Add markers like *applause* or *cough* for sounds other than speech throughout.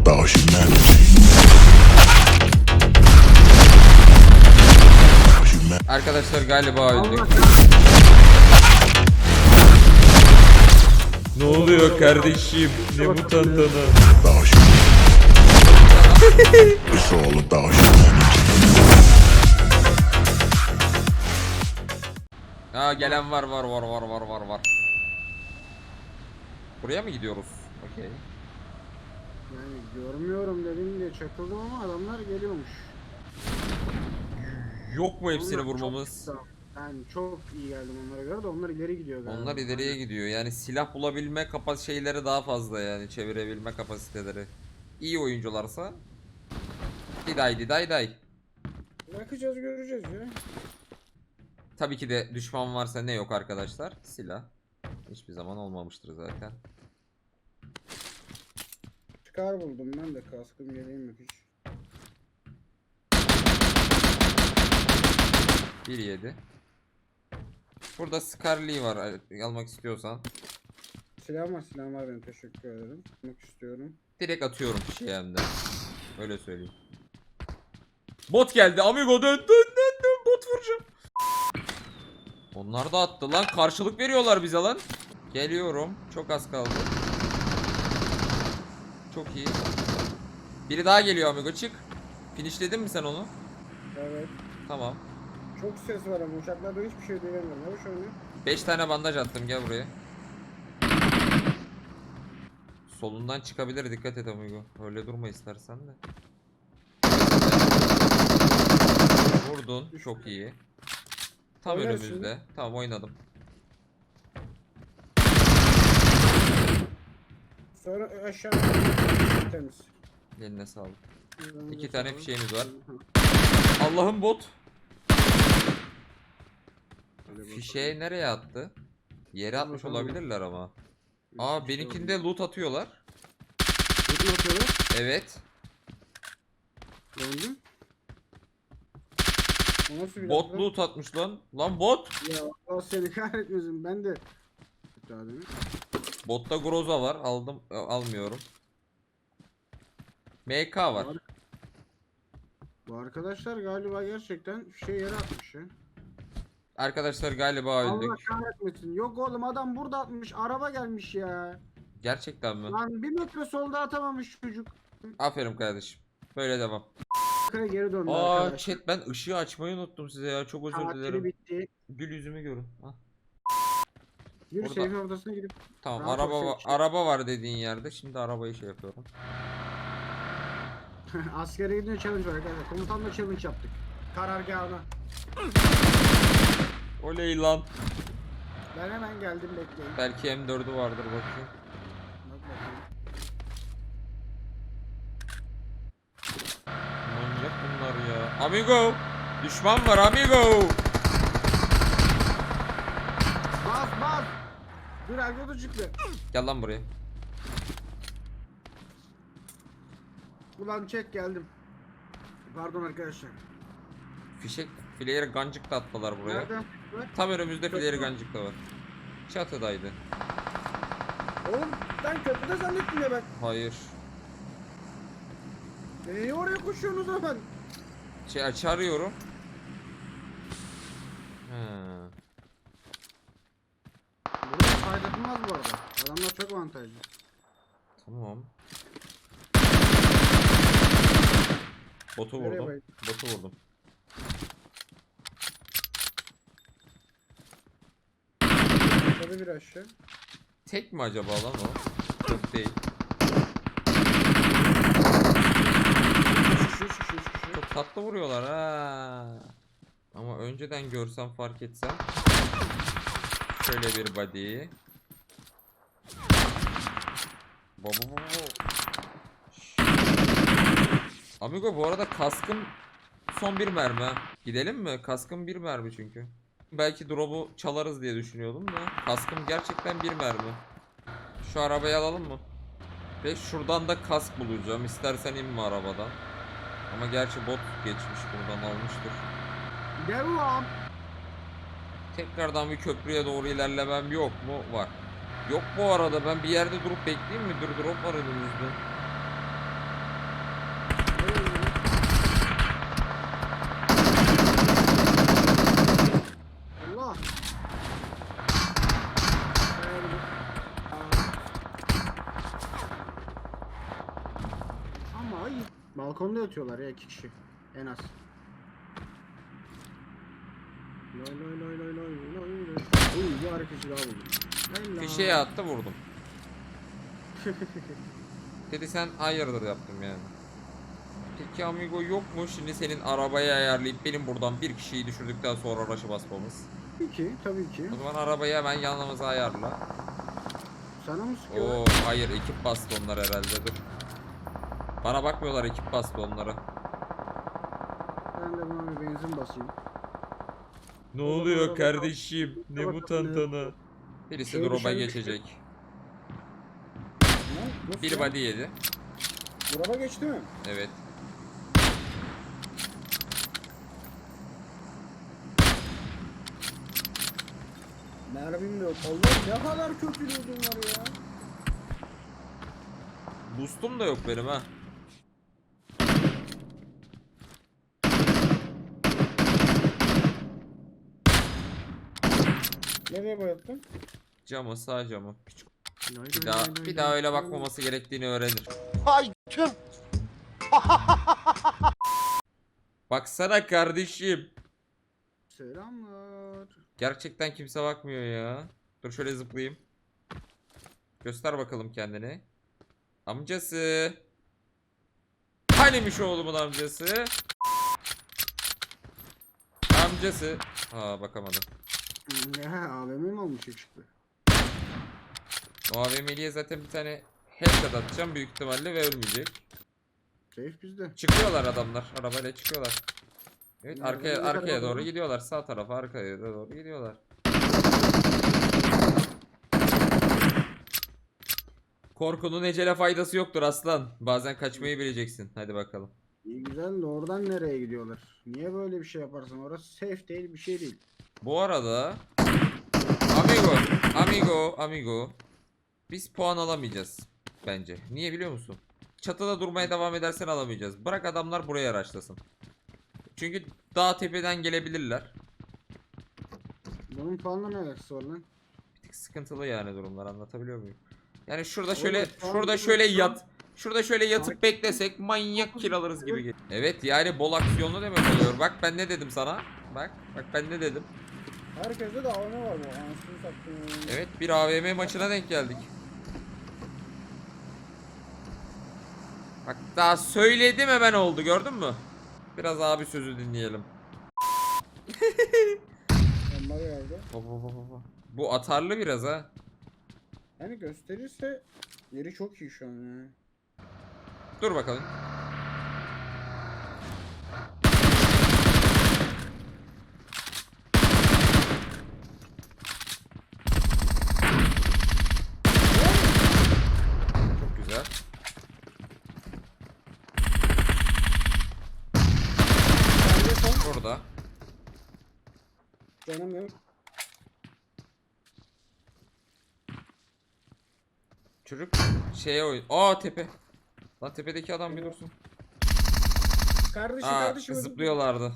about humanity. Arkadaşlar galiba öldük. Ne oluyor kardeşim? Ne bu tantana? about humanity. It's *laughs* all about humanity. Aa gelen var var var var var var var. Buraya mı gidiyoruz? Okey. Yani görmüyorum dedim diye çakıldım ama adamlar geliyormuş. Yok mu hepsini Onlar çok vurmamız? kısa. Yani çok iyi geldim onlara göre de onlar ileri gidiyor galiba. Onlar ileriye gidiyor. Yani silah bulabilme kapas şeyleri daha fazla yani çevirebilme kapasiteleri. İyi oyuncularsa Diday diday day. Bakacağız göreceğiz ya. Tabii ki de düşman varsa ne yok arkadaşlar? Silah. Hiçbir zaman olmamıştır zaten. Çıkar buldum ben de kaskım geleyim yok hiç. 1-7. Burada Scarly var al- almak istiyorsan. Silahım var silahım var benim teşekkür ederim. Yapmak istiyorum. Direkt atıyorum şeyimden. Öyle söyleyeyim. Bot geldi amigo dön dön dön dön bot vuracağım. Onlar da attı lan karşılık veriyorlar bize lan. Geliyorum çok az kaldı. Çok iyi. Biri daha geliyor amigo çık. Finishledin mi sen onu? Evet. Tamam. Çok ses var ama uçaklarda hiçbir şey duyamıyorum. Yavaş oynuyor. 5 tane bandaj attım gel buraya. Solundan çıkabilir dikkat et amigo. Öyle durma istersen de. Vurdun çok iyi. Tam Oynarız önümüzde. Tamam oynadım. Sonra aşağı temiz. Eline sağlık. İki tane fişeğimiz var. Allah'ım bot. Fişeği nereye attı? Yere atmış olabilirler ama. Bir Aa benimkinde loot atıyorlar. Bütün atıyorlar. Evet. Döndüm. O nasıl bir Bot loot atmış lan. Lan bot. Ya Allah seni kahretmesin ben de. Demin. Botta Groza var. Aldım almıyorum. MK var. Bu arkadaşlar galiba gerçekten şey yere atmış ya. Arkadaşlar galiba öldük. Allah kahretmesin. Yok oğlum adam burada atmış. Araba gelmiş ya. Gerçekten mi? Lan bir metre solda atamamış çocuk. Aferin kardeşim. Böyle devam. Geri döndü Aa arkadaşlar. chat ben ışığı açmayı unuttum size ya. Çok özür Tatili dilerim. bitti. Gül yüzümü görün. Ah. Yürü Burada- seyfi odasına gidip. Tamam Rahat araba şey- araba var dediğin yerde. Şimdi arabayı şey yapıyorum. *laughs* Askere gidince challenge var arkadaşlar. Komutanla challenge yaptık. Karargahına. Oley lan. Ben hemen geldim bekleyin. Belki M4'ü vardır bakayım. Bak bakalım. Manyak bunlar ya. Amigo. Düşman var amigo. Bas bas. Dur çıktı. Gel lan buraya. Ulan çek geldim. Pardon arkadaşlar. Fişek fileye gancık da attılar buraya. Nerede? Bak. Tam önümüzde Köprü. gancık da var. Çatıdaydı. Oğlum ben köprüde zannettim ya ben. Hayır. E, Niye oraya koşuyorsunuz hemen? Şey aç arıyorum. Ha. Burası kaydetmez bu arada. Adamlar çok avantajlı. Tamam. Botu Nereye vurdum. Botu vurdum. Tabii bir aşağı. Tek mi acaba lan o? Yok değil. Şişiyor şişiyor şişiyor. Çok tatlı vuruyorlar ha. Ama önceden görsem fark etsem. Şöyle bir body. Baba baba. Amigo bu arada kaskım son bir mermi. Gidelim mi? Kaskım bir mermi çünkü. Belki drop'u çalarız diye düşünüyordum da. Kaskım gerçekten bir mermi. Şu arabayı alalım mı? Ve şuradan da kask bulacağım. İstersen inme arabadan. Ama gerçi bot geçmiş buradan almıştır. Devam. Tekrardan bir köprüye doğru ilerlemem yok mu? Var. Yok bu arada ben bir yerde durup bekleyeyim mi? Dur drop var elimizde. Allah. Ama iyi. Balkonda yatıyorlar ya iki kişi en az. Uy bir hareketçi daha buldum. Helal. Fişeğe attı vurdum. *laughs* Dedi sen hayırdır yaptım yani. Peki amigo yok mu şimdi senin arabayı ayarlayıp benim buradan bir kişiyi düşürdükten sonra araşı basmamız? Tabii ki tabii ki. O zaman arabayı hemen yanımıza ayarla. Sana mı sıkıyorlar? Oo hayır ekip bastı onlar herhalde dur. Bana bakmıyorlar ekip bastı onlara. Ben de buna bir benzin basayım. Ne oluyor kardeşim? Ne bu tantana? Birisi Şey drop'a dışarı geçecek. Ne? Nasıl Bir ya? body yedi. Drop'a geçti mi? Evet. Mermim de yok. Allah ne kadar kötü lootum var ya. Boost'um da yok benim ha. Nereye boyattın? Camı sağ camı. Küçük. Bir daha bir daha öyle bakmaması gerektiğini öğrenir. Ay tüm. *laughs* Baksana kardeşim. Selamlar. Gerçekten kimse bakmıyor ya. Dur şöyle zıplayayım. Göster bakalım kendini. Amcası. Hanimiş oğlumun amcası? Amcası. Ha bakamadım. Ya AVM mi olmuş yakışıklı? O AVM'liye zaten bir tane headshot atacağım büyük ihtimalle ve ölmeyecek. Safe bizde. Çıkıyorlar adamlar. Arabayla çıkıyorlar. Evet Nerede? arkaya arkaya doğru? gidiyorlar. Sağ tarafa arkaya doğru gidiyorlar. Korkunun ecele faydası yoktur aslan. Bazen kaçmayı bileceksin. Hadi bakalım. İyi güzel de oradan nereye gidiyorlar? Niye böyle bir şey yaparsın? Orası safe değil bir şey değil. Bu arada Amigo, amigo, amigo. Biz puan alamayacağız bence. Niye biliyor musun? Çatıda durmaya devam edersen alamayacağız. Bırak adamlar buraya araçlasın. Çünkü dağ tepeden gelebilirler. Bunun puanla ne alakası var lan? Bir tık sıkıntılı yani durumlar anlatabiliyor muyum? Yani şurada şöyle şurada şöyle yat. Şurada şöyle yatıp beklesek manyak kill alırız gibi geliyor. Evet yani bol aksiyonlu demek oluyor. Bak ben ne dedim sana? Bak bak ben ne dedim? Herkeste de AVM var bu. Anasını sattım. Evet bir AVM maçına denk geldik. Bak daha söyledim hemen oldu gördün mü? Biraz abi sözü dinleyelim. Bomba geldi. Hop, hop, hop, hop. Bu atarlı biraz ha. Yani gösterirse yeri çok iyi şu an ya. Dur bakalım. Çok güzel. Bence son Burada. canım yok. Çocuk şeye oyun. Aa tepe. Lan tepedeki adam bir dursun. Kardeşim Aa kardeşim. zıplıyorlardı.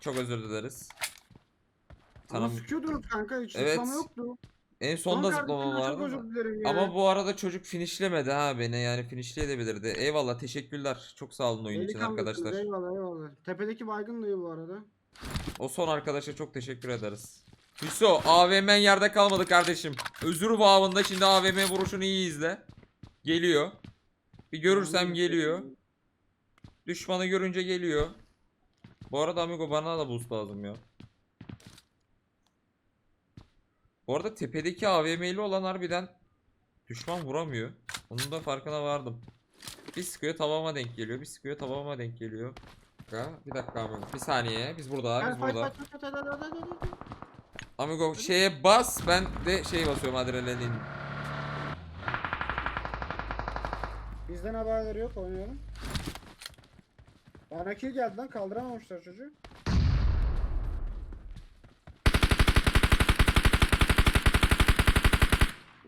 Çok özür dileriz. Ama Tanım. sıkıyordunuz kanka hiç Evet. zıplama yoktu. En Son sonda çok vardı. özür ama- dilerim ya. Ama bu arada çocuk finishlemedi ha beni yani finishleyebilirdi. Eyvallah teşekkürler. Çok sağ olun oyun için Delikanlısınız, arkadaşlar. Eyvallah eyvallah. Tepedeki baygın dayı bu arada. O son arkadaşa çok teşekkür ederiz. Hüso AVM'n yerde kalmadı kardeşim. Özür bağında şimdi AVM vuruşunu iyi izle. Geliyor. Bir görürsem geliyor. Düşmanı görünce geliyor. Bu arada amigo bana da boost lazım ya. Bu arada tepedeki AVM'li olan harbiden düşman vuramıyor. Onun da farkına vardım. Bir sıkıyor tamama denk geliyor. Bir sıkıyor tamama denk geliyor. Bir dakika, bir dakika amigo. Bir saniye. Biz burada, biz burada. Amigo şeye bas ben de şey basıyorum adrenalin. Bizden haberleri yok oynayalım. Bana kill geldi lan kaldıramamışlar çocuğu.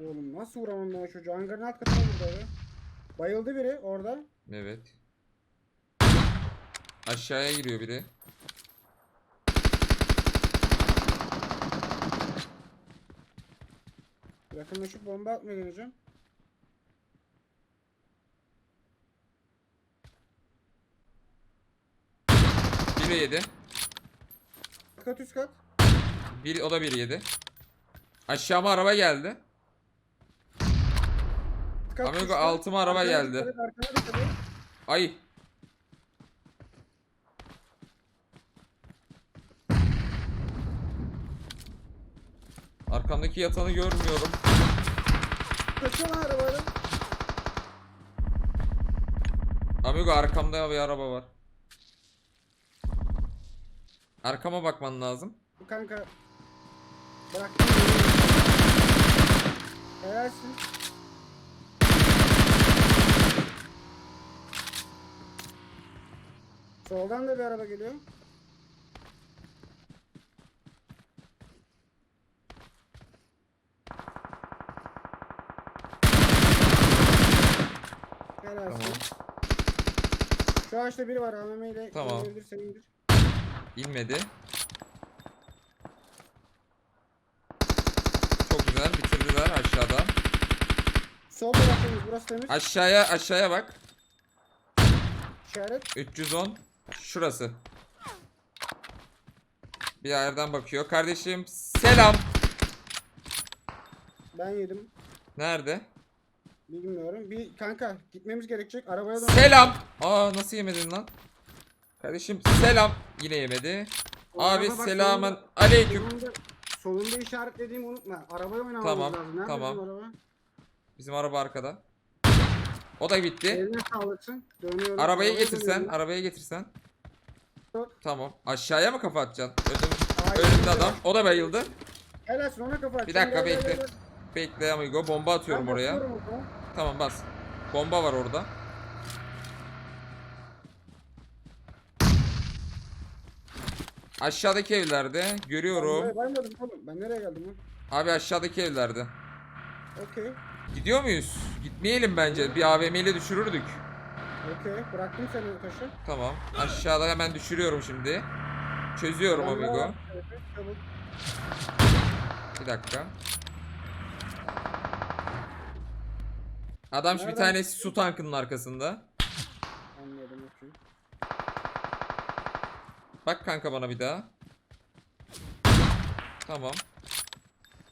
Oğlum nasıl vuramam ben o çocuğu? Hangarın alt katına vurdu abi. Bayıldı biri orada. Evet. Aşağıya giriyor biri. Yakınlaşıp bomba atmayın hocam. Bir ve yedi. Kat üst kat. Bir, o da bir yedi. Aşağıma araba geldi. Kat üst Amigo altıma araba Arkana geldi. dikkat et, arkana dikkat et. Ay Arkamdaki yatanı görmüyorum. Kaçıyor lan arabayla. Amigo arkamda bir araba var. Arkama bakman lazım. Kanka. Bırak. Helalsin. Soldan da bir araba geliyor. Helalsin. Tamam. Şu ağaçta biri var AVM ile. Tamam. indirirsen indir. İnmedi. Çok güzel bitirdiler aşağıda. Sol tarafımız burası temiz. Aşağıya aşağıya bak. İşaret. 310. Şurası. Bir yerden bakıyor. Kardeşim selam. Ben yedim. Nerede? Bilmiyorum. Bir kanka gitmemiz gerekecek. Arabaya dön. Selam. Aa nasıl yemedin lan? Kardeşim selam. Yine yemedi. Abi Araba bak, selamın solunda- aleyküm. Solunda, solunda işaretlediğimi unutma. Arabaya oynamamız Tamam, lazım. Nerede tamam. bizim araba? Bizim araba arkada. O da bitti. Eline sağlıksın. Dönüyorum. Arabayı Arabaya getirsen, dönüyorum. arabaya getirsen. Tamam. Aşağıya mı kafa atacaksın? Önüm, Hayır. önümde adam. O da bayıldı. Helalsin ona kafa at. Bir dakika, bekle. Bekle amigo. Bomba atıyorum Ben oraya. Tamam bas. Bomba var orada. Aşağıdaki evlerde Ben görüyorum. buraya varmadım oğlum. Ben nereye geldim lan? Abi aşağıdaki evlerde. Okey. Gidiyor muyuz? Gitmeyelim bence. Bir AVM ile düşürürdük. Okey. Bıraktım seni o taşı. Tamam. Aşağıda hemen düşürüyorum şimdi. Çözüyorum Ben amigo. Evet. Bir dakika. Adam şu bir Nereden tanesi su tankının arkasında. Anladım okey. Bak kanka bana bir daha. Tamam.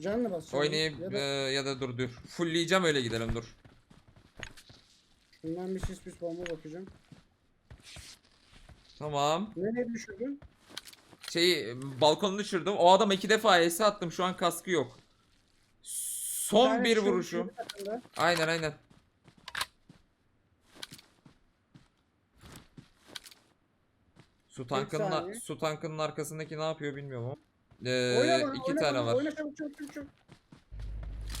Canlı bas. canlı. Oynayıp Ya da da, ya da dur dur. Fullleyeceğim öyle gidelim dur. şundan bir sis pis bomba bakacağım. Tamam. Nereye düşürdün? Şeyi balkonu düşürdüm. O adama iki defa ES attım. Şu an kaskı yok. Son tane bir şu- vuruşum. şu takımda. Aynen aynen. Su tankının su tankının arkasındaki ne yapıyor bilmiyorum ama. Ee, Oyna bana, iki oyna tane bana, var. Oyna çabuk çabuk çabuk çabuk.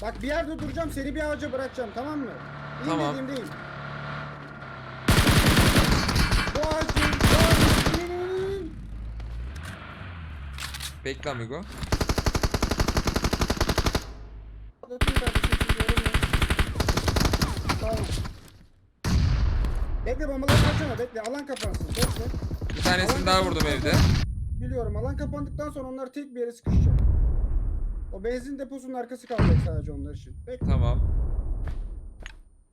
Bak bir yerde duracağım seni bir ağaca bırakacağım tamam mı? İn Tamam. dediğimdeyim. Bu ağacın, bu ağacın. Bekle amigo. Tamam. Bekle bombaları açma bekle alan kapansın bekle. Bir tanesini daha vurdum evde. Biliyorum alan kapandıktan sonra onlar tek bir yere sıkışacak. O benzin deposunun arkası kalacak sadece onlar için. Bekle. Tamam.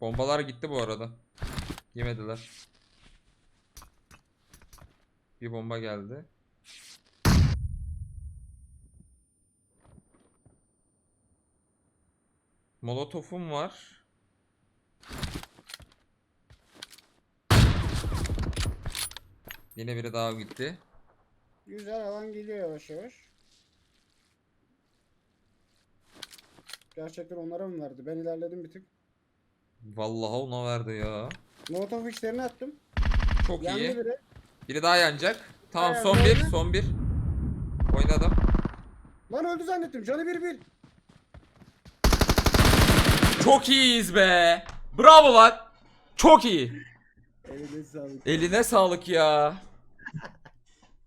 Bombalar gitti bu arada. Yemediler. Bir bomba geldi. Molotofum var. Yine biri daha gitti. Güzel alan geliyor yavaş yavaş. Gerçekten onlara mı verdi? Ben ilerledim bir tık. Vallahi ona verdi ya. Molotov işlerini attım. Çok Yandı iyi. biri. Biri daha yanacak. Tamam Bayağı son bir, son bir. Oynadım. Lan öldü zannettim. Canı bir bir. Çok iyiyiz be. Bravo lan. Çok iyi. Eline sağlık. Eline sağlık ya.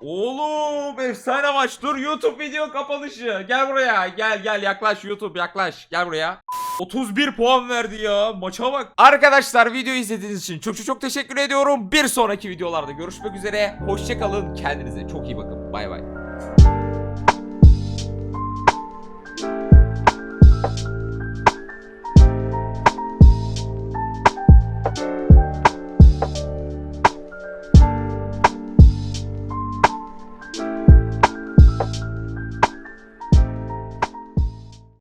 Oğlum efsane maç. Dur YouTube video kapanışı. Gel buraya. Gel gel yaklaş YouTube yaklaş. Gel buraya. 31 puan verdi ya. Maça bak. Arkadaşlar video izlediğiniz için çok çok çok teşekkür ediyorum. Bir sonraki videolarda görüşmek üzere. Hoşçakalın. Kendinize çok iyi bakın. Bay bay.